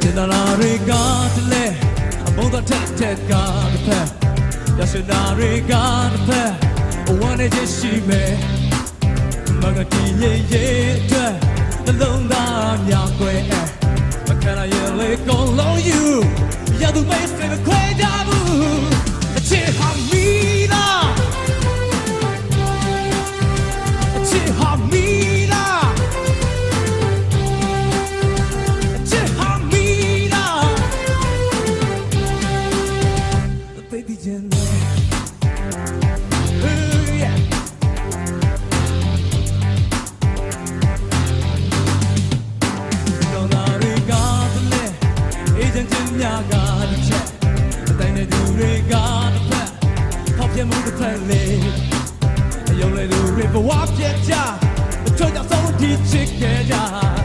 တင်တာလာတွေကတလဲအမုန်းတော့ထက်ထက်ကတစ်ဖက်ရရှိနာတွေကတစ်ဖက်ဝမ်းနေချရှိမယ်မကတိရဲ့ရဲ့အတွက်နှလုံးသားများကွယ်မခံရရဲ့လေကုန်လုံးယူရသူမေးစတဲ့ Baby Jenny Ooh yeah Don't worry God le Agent များကတစ်ချက်အတိုင်းနဲ့သူတွေကတစ်ဖက်ဖောက်ပြမှုတစ်ဖက်လေအယုံလေလူတွေဘဝပြတ်ကြအချောကြောင့်ဆုံးဒီချစ်ခဲ့ကြခန္ဓာ